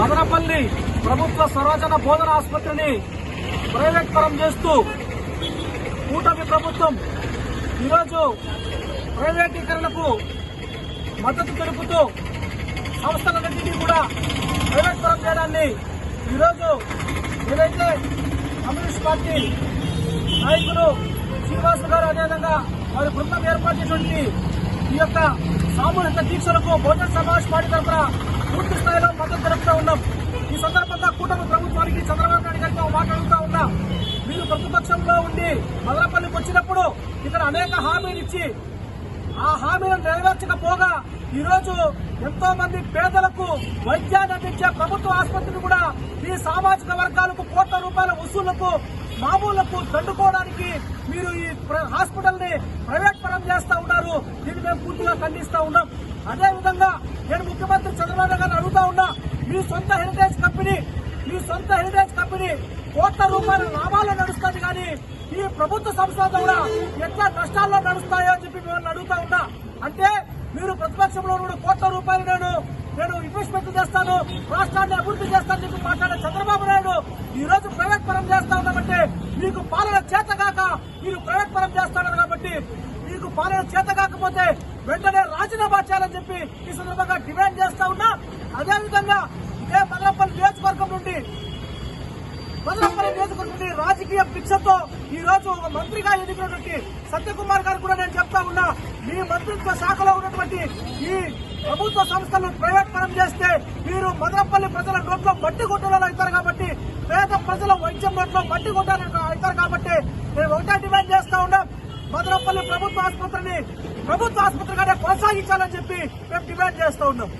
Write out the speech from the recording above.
మదనపల్లి ప్రభుత్వ సర్వజన బోధన ఆసుపత్రిని ప్రైవేట్ పరం చేస్తూ కూటమి ప్రభుత్వం ఈరోజు ప్రైవేటీకరణకు మద్దతు తెలుపుతూ సంస్థలన్నింటినీ కూడా ప్రైవేట్ పరం చేయడాన్ని ఈరోజు ఏదైతే కమ్యూనిస్ట్ పార్టీ నాయకులు శ్రీనివాసు గారు అదేవిధంగా వారి బృందం ఏర్పాటు చేసినటువంటి ఈ యొక్క సామూహిక దీక్షలకు బహుజన సమాజ్ పార్టీ తరఫున పూర్తి స్థాయిలో మద్దతు తెలుపుతూ ఉన్నాం. ఈ సందర్భంగా కూటమి ప్రభుత్వానికి చంద్రబాబు నాయుడు గారితో మాట్లాడుతూ ఉన్నా. మీరు ప్రతిపక్షంలో ఉండి మదనపల్లికి వచ్చినప్పుడు ఇక్కడ అనేక హామీలు ఇచ్చి ఆ హామీలను నెరవేర్చకపోగా ఈరోజు ఎంతో మంది పేదలకు వైద్యాన్ని అందించే ప్రభుత్వ ఆసుపత్రిని కూడా ఈ సామాజిక వర్గాలకు కోట్ల రూపాయల వసూళ్ళకు మామూలకు దండుకోవడానికి మీరు ఈ హాస్పిటల్ని ప్రైవేట్ పరం చేస్తా ఉన్నారు. దీన్ని మేము పూర్తిగా ఖండిస్తా ఉన్నాం. అదేవిధంగా నేను ముఖ్యమంత్రి చంద్రబాబు గారిని అడుగుతా ఉన్నా మీ సొంత హెరిటేజ్ కంపెనీ మీ సొంత హెరిటేజ్ కంపెనీ కోట్ల రూపాయల లాభాలు నడుస్తుంది కానీ ఈ ప్రభుత్వ సంస్థ కూడా ఎట్లా నష్టాల్లో నడుస్తాయో అని చెప్పి మిమ్మల్ని అడుగుతా ఉన్నా. అంటే మీరు ప్రతిపక్షంలో కూడా కోట్ల రూపాయలు నేను నేను ఇన్వెస్ట్మెంట్ చేస్తాను రాష్ట్రాన్ని అభివృద్ధి చేస్తాను చెప్పి మాట్లాడే చంద్రబాబు నాయుడు ఈ రోజు ప్రైవేట్ పరం చేస్తా ఉన్నామంటే మీకు పాలన చేత కాక మీరు ప్రైవేట్ పరం చేస్తున్నారు కాబట్టి మీకు పాలన చేత కాకపోతే వెంటనే రాజీనామా చేయాలని చెప్పి ఈ సందర్భంగా డిమాండ్ చేస్తా ఉన్నా. అదేవిధంగా ఇదే మదనపల్లి నియోజకవర్గం నుండి మదనపల్లి నియోజకవర్గం నుండి రాజకీయ భిక్షతో ఈ రోజు ఒక మంత్రిగా ఎన్నికైనటువంటి సత్యకుమార్ గారు కూడా నేను చెప్తా ఉన్నా. మీ మంత్రిత్వ శాఖలో ఉన్నటువంటి ఈ ప్రభుత్వ సంస్థలను ప్రైవేట్ పరం చేస్తే మీరు మదనపల్లి ప్రజల నోట్లో మట్టి కొట్టాలని అవుతారు కాబట్టి పేద ప్రజల వైద్యం నోట్లో మట్టి కొట్టాలని అవుతారు కాబట్టి మేము ఒకటే డిమాండ్ చేస్తా ఉన్నాం. మదనపల్లి ప్రభుత్వ ఆసుపత్రిని ప్రభుత్వ ఆసుపత్రిగానే కొనసాగించాలని చెప్పి మేము డిమాండ్ చేస్తా ఉన్నాం.